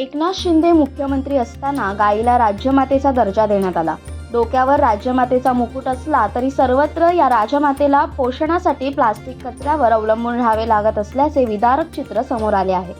एकनाथ शिंदे मुख्यमंत्री असताना गायीला राज्यमातेचा दर्जा देण्यात आला. डोक्यावर राज्यमातेचा मुकुट असला तरी सर्वत्र या राजमातेला पोषणासाठी प्लास्टिक कचऱ्यावर अवलंबून राहावे लागत असल्याचे विदारक चित्र समोर आले आहे.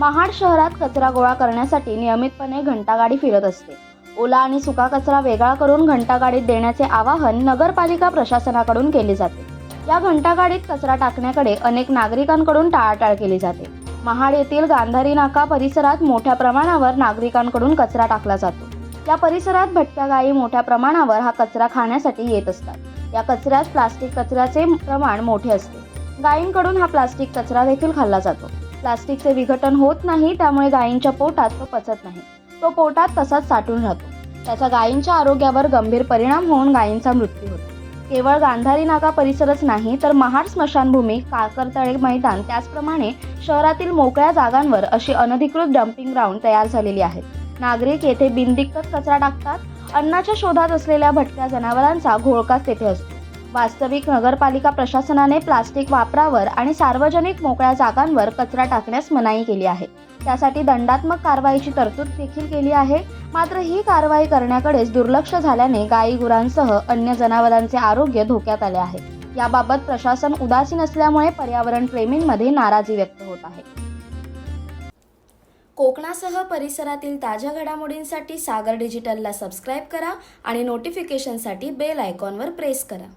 महाड शहरात कचरा गोळा करण्यासाठी नियमितपणे घंटागाडी फिरत असते. ओला आणि सुका कचरा वेगळा करून घंटागाडीत देण्याचे आवाहन नगरपालिका प्रशासनाकडून केले जाते. या घंटागाडीत कचरा टाकण्याकडे अनेक नागरिकांकडून टाळाटाळ केली जाते. महाड येथील गांधारी नाका परिसरात मोठ्या प्रमाणावर नागरिकांकडून कचरा टाकला जातो. या परिसरात भटक्या गायी मोठ्या प्रमाणावर हा कचरा खाण्यासाठी येत असतात. या कचऱ्यात प्लास्टिक कचऱ्याचे प्रमाण मोठे असते. गायींकडून हा प्लास्टिक कचरा देखील खाल्ला जातो. प्लास्टिकचे विघटन होत नाही त्यामुळे गायींच्या पोटात तो पचत नाही. तो पोटात तसाच साठून राहतो. त्याचा गायींच्या आरोग्यावर गंभीर परिणाम होऊन गायींचा मृत्यू होतो. केवळ गांधारी नाका परिसरच नाही तर महाड स्मशानभूमी काकरतळे मैदान त्याचप्रमाणे शहरातील मोकळ्या जागांवर अशी अनधिकृत डम्पिंग ग्राउंड तयार झालेली आहेत नागरिक येथे बिनदिक्कत कचरा टाकतात अन्नाच्या शोधात असलेल्या भटक्या जनावरांचा घोळकाच तेथे असतो. वास्तविक नगरपालिका प्रशासनाने प्लास्टिक वापरावर आणि सार्वजनिक मोकळ्या जागांवर कचरा टाकण्यास मनाई केली आहे. त्यासाठी दंडात्मक कारवाईची तरतूद देखील केली आहे. मात्र ही कारवाई करण्याकडेच दुर्लक्ष झाल्याने गायी गुरांसह अन्य जनावरांचे आरोग्य धोक्यात आले आहे. याबाबत प्रशासन उदासीन असल्यामुळे पर्यावरण प्रेमींमध्ये नाराजी व्यक्त होत आहे. कोकणासह परिसरातील ताज्या घडामोडींसाठी सागर डिजिटलला सबस्क्राईब करा आणि नोटिफिकेशनसाठी बेल आयकॉनवर प्रेस करा.